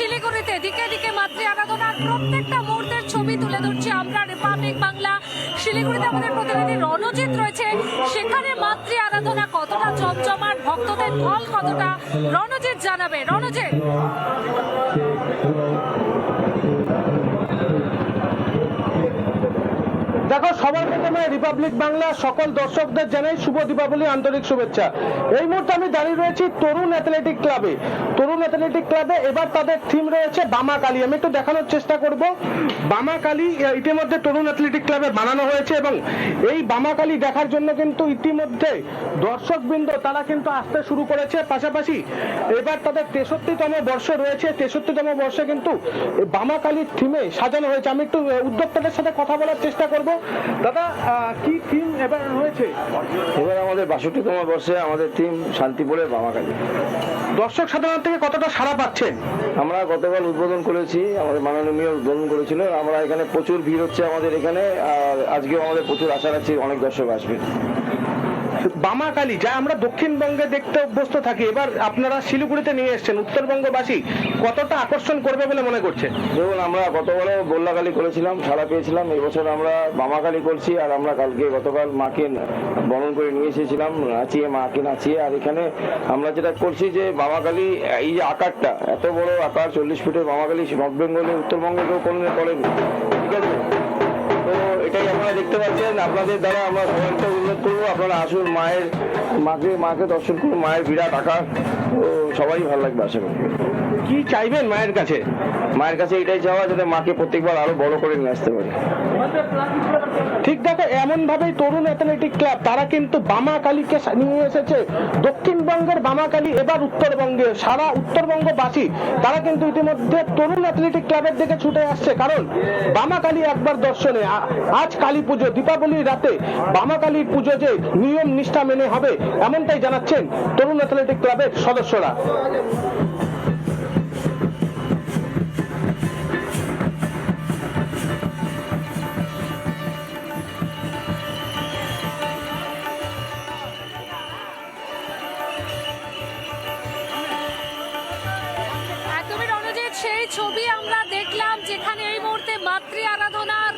শিলিগুড়িতে দিকে দিকে মাতৃ আরাধনার প্রত্যেকটা মুহূর্তের ছবি তুলে ধরছি আমরা রিপাবলিক বাংলা। শিলিগুড়িতে আমাদের প্রতিনিধি রণজিৎ রয়েছে। সেখানে মাতৃ আরাধনা কতটা জমজমাট, ভক্তদের ঢল কতটা? রণজিৎ জানাবে। রণজিৎ। দেখো, সবার প্রথমে রিপাবলিক বাংলা সকল দর্শকদের জানাই শুভ দীপাবলি, আন্তরিক শুভেচ্ছা। এই মুহূর্তে আমি দাঁড়িয়ে রয়েছি তরুণ অ্যাথলেটিক ক্লাবে তরুণ অ্যাথলেটিক ক্লাবে এবার তাদের থিম রয়েছে বামা কালী আমি একটু দেখানোর চেষ্টা করব। বামা কালী ইতিমধ্যে তরুণ অ্যাথলেটিক ক্লাবে বানানো হয়েছে এবং এই বামা কালী দেখার জন্য কিন্তু ইতিমধ্যে দর্শকবৃন্দ, তারা কিন্তু আসতে শুরু করেছে। পাশাপাশি এবার তাদের তেষট্টিতম বর্ষ রয়েছে। তেষট্টিতম বর্ষে কিন্তু বামা কালীর থিমে সাজানো হয়েছে। আমি একটু উদ্যোক্তাদের সাথে কথা বলার চেষ্টা করব। দাদা কি থিম এবার রয়েছে? এবার আমাদের বাষট্টিতম বর্ষে আমাদের টিম শান্তিপুরের বামাকালী দর্শক সাধারণ থেকে কতটা সাড়া পাচ্ছেন? আমরা গতকাল উদ্বোধন করেছি আমাদের মাননীয় মেয়র উদ্বোধন করেছিল আমরা এখানে প্রচুর ভিড় হচ্ছে আমাদের এখানে আর আজকেও আমাদের প্রচুর আশা রাখছি অনেক দর্শক আসবে। বামা কালী যা আমরা দক্ষিণবঙ্গে দেখতে অভ্যস্ত থাকি, এবার আপনারা শিলিগুড়িতে নিয়ে এসেছেন। উত্তরবঙ্গবাসী কতটা আকর্ষণ করবে বলে মনে করছেন দেখুন, আমরা গতবারও গোল্লাকালী করেছিলাম সারা পেয়েছিলাম। এবছর আমরা বামাকালী করছি, আর আমরা কালকে গতকাল মাকে বরণ করে নিয়ে এসেছিলাম, নাচিয়ে, মাকে নাচিয়ে। আর এখানে আমরা যেটা করছি যে, বামাকালী, এই যে আকারটা, এত বড় আকার, চল্লিশ ফুটের বামাকালী, নর্থ বেঙ্গলে, উত্তরবঙ্গে কেউ কোনোদিন করেনি। ঠিক আছে? তো এটাই আপনারা দেখতে পাচ্ছেন। আপনাদের দ্বারা আমরা সবাইকে উন্নত করব। আপনারা আসুন, মায়ের, মাকে মাকে দর্শন করুন। মায়ের বিরাট আকার। তো সবাই ভালো লাগবে আশা করি। কি চাইবেন মায়ের কাছে? মায়ের কাছে এটাই চাওয়া যাতে মাকে প্রত্যেকবার আরও বড় করে নিয়ে আসতে পারে। ঠিক দেখো এমন ভাবেই তরুণ অ্যাথলেটিক ক্লাব, তারা কিন্তু বামা কালীকে নিয়ে এসেছে। দক্ষিণবঙ্গের বামা কালী এবার উত্তরবঙ্গে, সারা উত্তরবঙ্গবাসী, তারা কিন্তু ইতিমধ্যে তরুণ অ্যাথলেটিক ক্লাবের দিকে ছুটে আসছে। কারণ বামা কালী একবার দর্শনে আজ কালী পুজো, দীপাবলির রাতে বামা কালীর পুজো যে নিয়ম নিষ্ঠা মেনে হবে, এমনটাই জানাচ্ছেন তরুণ অ্যাথলেটিক ক্লাবের সদস্যরা। ছবি আমরা দেখলাম যেখানে এই মুহূর্তে মাতৃ আরাধনার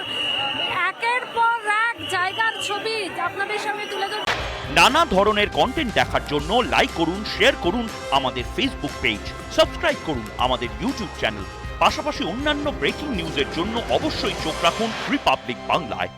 একের পর এক জায়গার ছবি আপনাদের সামনে তুলে ধর নানা ধরনের কন্টেন্ট দেখার জন্য লাইক করুন শেয়ার করুন আমাদের ফেসবুক পেজ সাবস্ক্রাইব করুন আমাদের ইউটিউব চ্যানেল পাশাপাশি অন্যান্য ব্রেকিং নিউজের জন্য অবশ্যই চোখ রাখুন রিপাবলিক বাংলায়